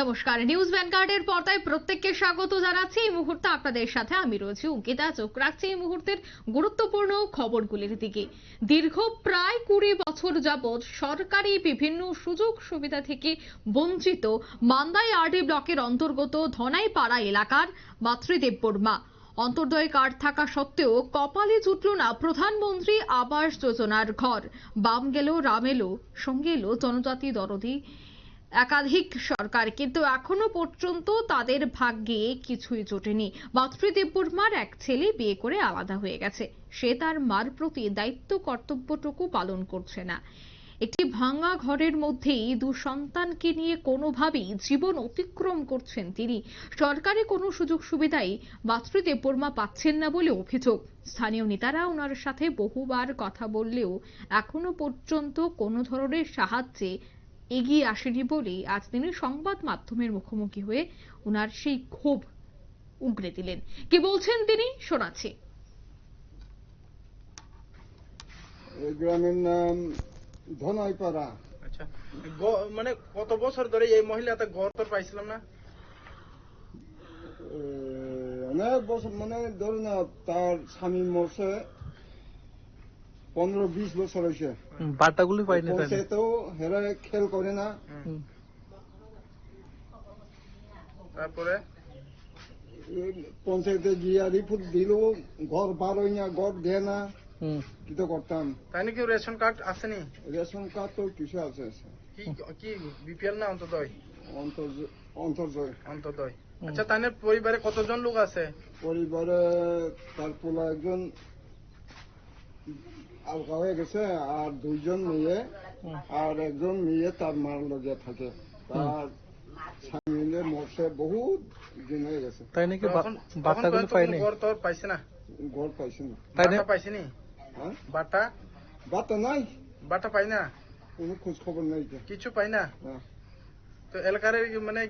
নমস্কার। নিউজ ভ্যানগার্ডের পর্দায় প্রত্যেককে স্বাগত জানাচ্ছি। এই মুহূর্তে আপনাদের সাথে আমি রয়েছি অঙ্কিতা। চোখ রাখছি এই মুহূর্তের গুরুত্বপূর্ণ খবরগুলির দিকে। দীর্ঘ প্রায় কুড়ি বছর যাবৎ সরকারি বিভিন্ন সুযোগ সুবিধা থেকে বঞ্চিত মান্দাই আরডি ব্লকের অন্তর্গত ধনাইপাড়া এলাকার মাতৃদেব বর্মা অন্তর্দয় কার্ড থাকা সত্ত্বেও কপালে জুটল না প্রধানমন্ত্রী আবাস যোজনার ঘর। বাম গেল, রাম এলো, সঙ্গে এলো জনজাতি দরদি। একাধিক সরকার, কিন্তু এখনও পর্যন্ত তাদের ভাগ্যে কিছুই জোটেনি। মাতৃদেব বর্মার এক ছেলে বিয়ে করে আলাদা হয়ে গেছে। সে তার মার প্রতি দায়িত্ব, কর্তব্যটুকু পালন করছে না। একটি ভাঙা ঘরের মধ্যেই দু সন্তানকে নিয়ে কোনোভাবেই জীবন অতিক্রম করছেন তিনি। সরকারি কোনো সুযোগ সুবিধাই মাতৃদেব বর্মা পাচ্ছেন না বলে অভিযোগ। স্থানীয় নেতারা ওনার সাথে বহুবার কথা বললেও এখনও পর্যন্ত কোনো ধরনের সাহায্যে এগিয়ে আসেনি বলেই আজ তিনি সংবাদ মাধ্যমের মুখোমুখি হয়ে ওনার সেই ক্ষোভ উগরে দিলেন। কি বলছেন তিনি? শোনাচ্ছি। এই গ্রামের নাম ধনাইপাড়া আচ্ছা গ- মানে কত বছর ধরে এই মহিলাটা ঘর তোর পাইছিলাম না? অনেক বছর মানে ধরুন না তার স্বামী মরছে পনেরো বিশ বছর হয়েছে বাটাগুলি পাইনি তাই পৌঁছেতেও হেরা খেল করে না। তারপরে? পঞ্চায়েতে গিয়া রিপোর্ট দিল ঘর বারোই না ঘর দেয় না। কি তো করতাম তাই নাকি রেশন কার্ড আসেনি রেশন কার্ড তো কিছু আছে কি কি বিপিএল না অন্তদয়? অন্তর্জ- অন্তর্জয় অন্তদয়। আচ্ছা তাই পরিবারে কতজন লোক আছে? পরিবারে তার পোলা একজন আলগা হয়ে গেছে আর দুইজন মেয়ে আর একজন মেয়ে তার মার লগে থাকে। তার স্বামী মরছে বহুত দিন হয়ে গেছে। তাই নাকি তখন পাইনি ঘর তোর পাইছে না? ঘর পাইছে না। তাই না? বাটা পাইছিনি হ্যাঁ? বাটা? নাই। বাটা পাই না? কোনো খোঁজ খবর নাই কিছু পাই না? না। তো এলাকার মানে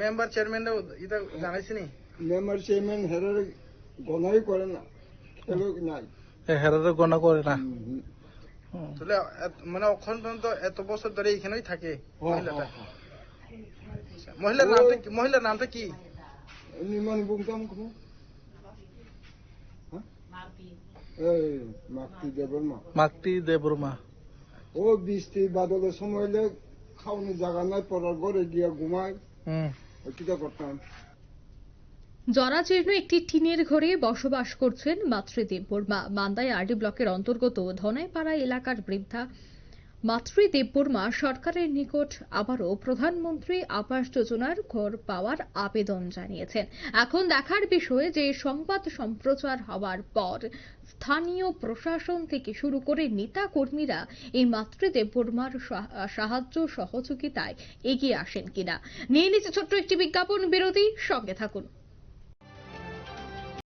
মেম্বার চেয়ারম্যান এটা জানাইছিনি মেম্বার চেয়ারম্যান হেরার গণাই করে না। খেলো নাই। হেরারে গণা করে না। তাহলে মানে পর্যন্ত এত বছর ধরে এখানেই থাকে মহিলাটা? মহিলার নামটা কি? মহিলার নামটা কি? হ্যাঁ। নিমান বুমতাম? এই মাক্তি দেবর দেবরমা। ও বৃষ্টি বাদলের সময় খাওয়ানোর জায়গা নাই পড়ার ঘরে গিয়া ঘুমায়। কিটা করতাম? জরাজীর্ণ একটি টিনের ঘরে বসবাস করছেন মাতৃদেব বর্মা। মান্দাই আরডি ব্লকের অন্তর্গত ধনাইপাড়া এলাকার বৃদ্ধা মাতৃদেব বর্মা সরকারের নিকট আবারও প্রধানমন্ত্রী আবাস যোজনার ঘর পাওয়ার আবেদন জানিয়েছেন। এখন দেখার বিষয় যে সংবাদ সম্প্রচার হওয়ার পর স্থানীয় প্রশাসন থেকে শুরু করে নেতা কর্মীরা এই মাতৃদেব বর্মার সাহায্য সহযোগিতায় এগিয়ে আসেন কিনা। নিয়ে নিচ্ছে ছোট্ট একটি বিজ্ঞাপন বিরতি, সঙ্গে থাকুন।